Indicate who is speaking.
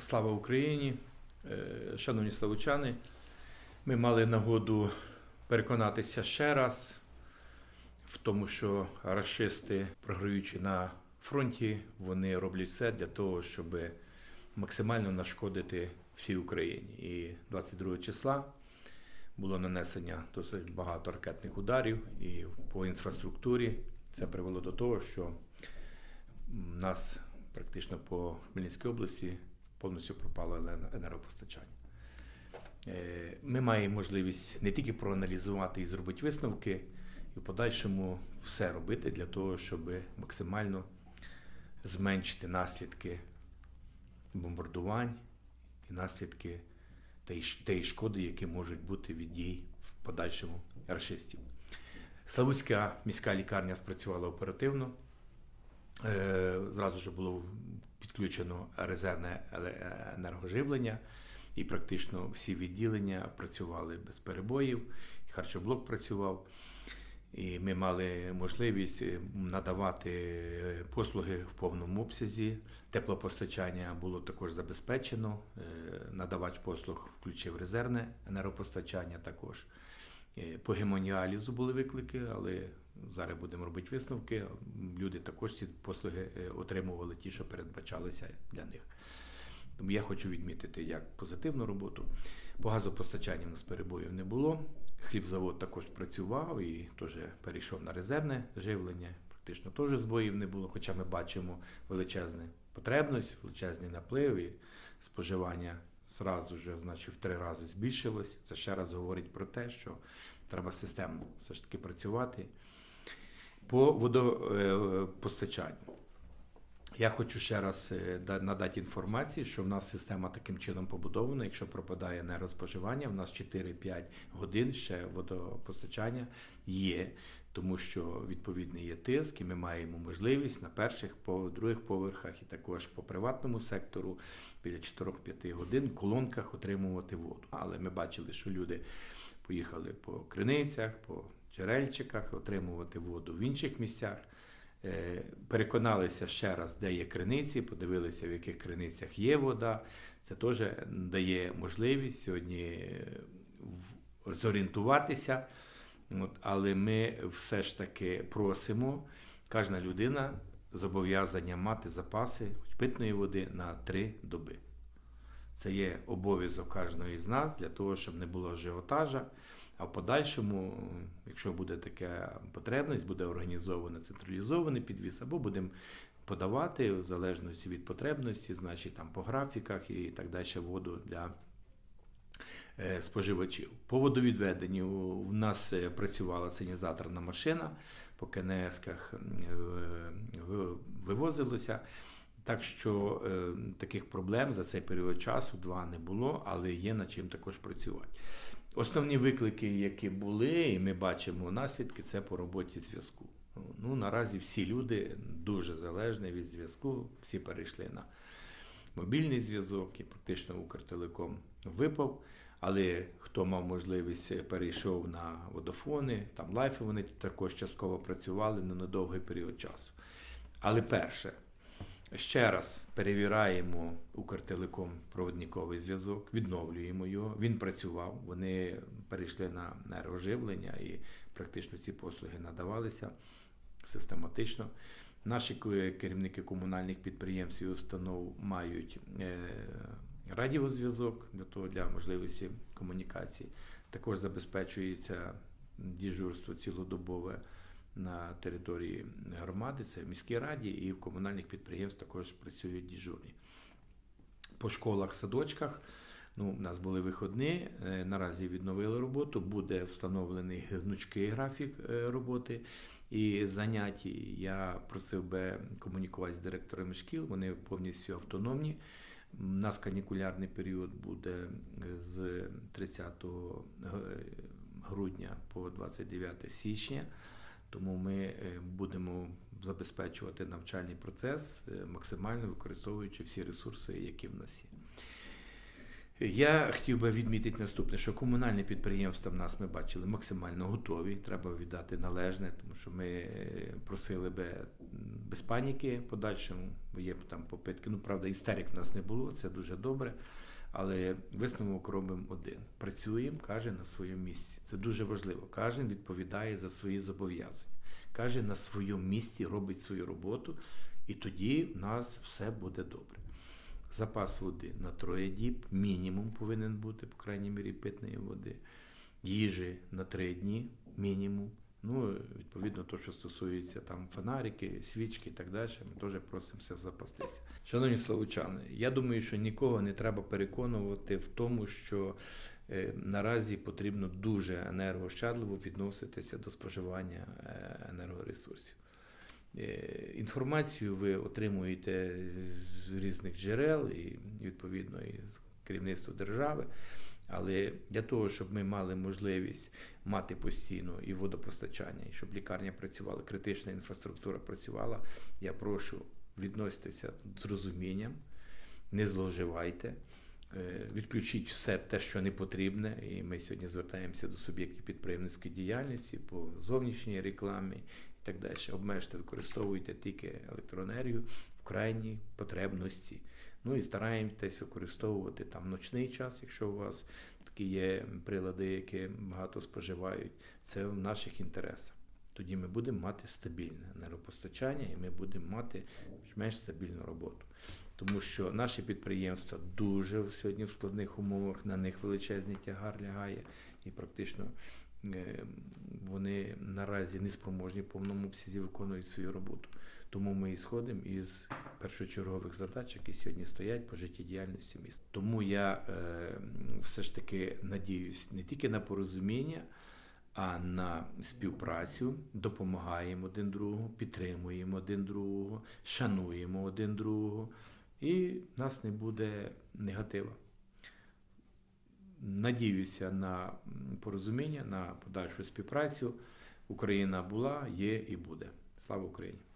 Speaker 1: Слава Україні! Е, Шановні славучани, ми мали нагоду переконатися ще раз в тому, що рашисти, програючи на фронті, вони роблять все для того, щоб максимально нашкодити всій Україні. І 22 числа було нанесення досить багато ракетних ударів і по інфраструктурі. Це привело до того, що нас практично по Хмельницькій області повністю пропало енергопостачання. Е, Ми маємо можливість не тільки проаналізувати і зробити висновки, і в подальшому все робити для того, щоб максимально зменшити наслідки бомбардувань і наслідки тієї шкоди, які можуть бути від дій в подальшому рашистів. Славутська міська лікарня спрацювала оперативно. Е, Зразу ж було підключено резервне енергоживлення, і практично всі відділення працювали без перебоїв, харчоблок працював. І ми мали можливість е, надавати е, послуги в повному обсязі. Теплопостачання було також забезпечено. Е, Надавач послуг включив резервне енергопостачання також. Е, По гемоніалізу були виклики, але зараз будемо робити висновки. Люди також ці послуги е, отримували ті, що передбачалися для них. Тому я хочу відмітити як позитивну роботу. По газопостачанню в нас перебоїв не було. Хлібзавод також працював і теж перейшов на резервне живлення. Практично теж збоїв не було, хоча ми бачимо величезну потребність, величезний наплив і споживання зразу вже, значить, в три рази збільшилось. Це ще раз говорить про те, що треба системно все ж таки працювати. По водопостачанню. Я хочу ще раз е, надати інформацію, що в нас система таким чином побудована. Якщо пропадає енергоспоживання, в нас 4-5 годин ще водопостачання є, тому що відповідний є тиск, і ми маємо можливість на перших, по других поверхах і також по приватному сектору біля 4-5 годин в колонках отримувати воду. Але ми бачили, що люди поїхали по криницях, по джерельчиках отримувати воду в інших місцях. Е, Переконалися ще раз, де є криниці, подивилися, в яких криницях є вода. Це теж дає можливість сьогодні е, зорієнтуватися. От, але ми все ж таки просимо, кожна людина зобов'язання мати запаси питної води на три доби. Це є обов'язок кожного з нас для того, щоб не було ажіотажа. А в подальшому, якщо буде така потребність, буде організовано централізований підвіз, або будемо подавати в залежності від потребності, значить там по графіках і так далі воду для е, споживачів. По водовідведенню в нас е, працювала санізаторна машина, по КНС-ках е, вивозилося. Так що таких проблем за цей період часу два не було, але є над чим також працювати. Основні виклики, які були, і ми бачимо наслідки, це по роботі зв'язку. Ну, наразі всі люди дуже залежні від зв'язку, всі перейшли на мобільний зв'язок і практично Укртелеком випав. Але хто мав можливість, перейшов на водофони, там лайфи вони також частково працювали на недовгий період часу. Але перше, ще раз перевіряємо Укртелеком проводниковий зв'язок, відновлюємо його. Він працював, вони перейшли на енергоживлення і практично ці послуги надавалися систематично. Наші керівники комунальних підприємств і установ мають е, радіозв'язок для того для можливості комунікації. Також забезпечується дежурство цілодобове на території громади, це в міській раді, і в комунальних підприємств також працюють дежурні. По школах, садочках. Ну, у нас були виходні, е, наразі відновили роботу, буде встановлений гнучкий графік е, роботи і занять. Я просив би комунікувати з директорами шкіл, вони повністю автономні. У нас канікулярний період буде е, з 30 грудня по 29 січня. Тому ми е, будемо забезпечувати навчальний процес, е, максимально використовуючи всі ресурси, які в нас є. Я хотів би відмітити наступне, що комунальні підприємства в нас ми бачили максимально готові. Треба віддати належне, тому що ми е, просили би без паніки подальшому, бо є там попитки. Ну, правда, істерик в нас не було, це дуже добре. Але висновок робимо один. Працюємо, каже на своєму місці. Це дуже важливо. Кожен відповідає за свої зобов'язання. Каже на своєму місці, робить свою роботу, і тоді в нас все буде добре. Запас води на троє діб, мінімум повинен бути, по крайній мірі, питної води. Їжі на три дні, мінімум. Ну, відповідно, то, що стосується там фонарики, свічки і так далі, ми теж просимося запастися. Шановні славучани, я думаю, що нікого не треба переконувати в тому, що е, наразі потрібно дуже енергоощадливо відноситися до споживання е, енергоресурсів. Е, Інформацію ви отримуєте з різних джерел і відповідно із керівництва держави. Але для того, щоб ми мали можливість мати постійно і водопостачання, і щоб лікарня працювала, критична інфраструктура працювала, я прошу відноситися з розумінням, не зловживайте, е, відключіть все те, що не потрібне. І ми сьогодні звертаємося до суб'єктів підприємницької діяльності по зовнішній рекламі і так далі. Обмежте, використовуйте тільки електроенергію крайній потребності. Ну і стараємось використовувати там ночний час, якщо у вас такі є прилади, які багато споживають. Це в наших інтересах. Тоді ми будемо мати стабільне енергопостачання і ми будемо мати менш стабільну роботу. Тому що наші підприємства дуже сьогодні в складних умовах, на них величезний тягар лягає, і практично е, вони наразі не спроможні в повному обсязі виконують свою роботу. Тому ми і сходимо із першочергових задач, які сьогодні стоять по життєдіяльності міста. Тому я е, все ж таки надіюсь не тільки на порозуміння, а на співпрацю, допомагаємо один другому, підтримуємо один другого, шануємо один другого, і нас не буде негатива. Надіюся на порозуміння, на подальшу співпрацю. Україна була, є і буде. Слава Україні!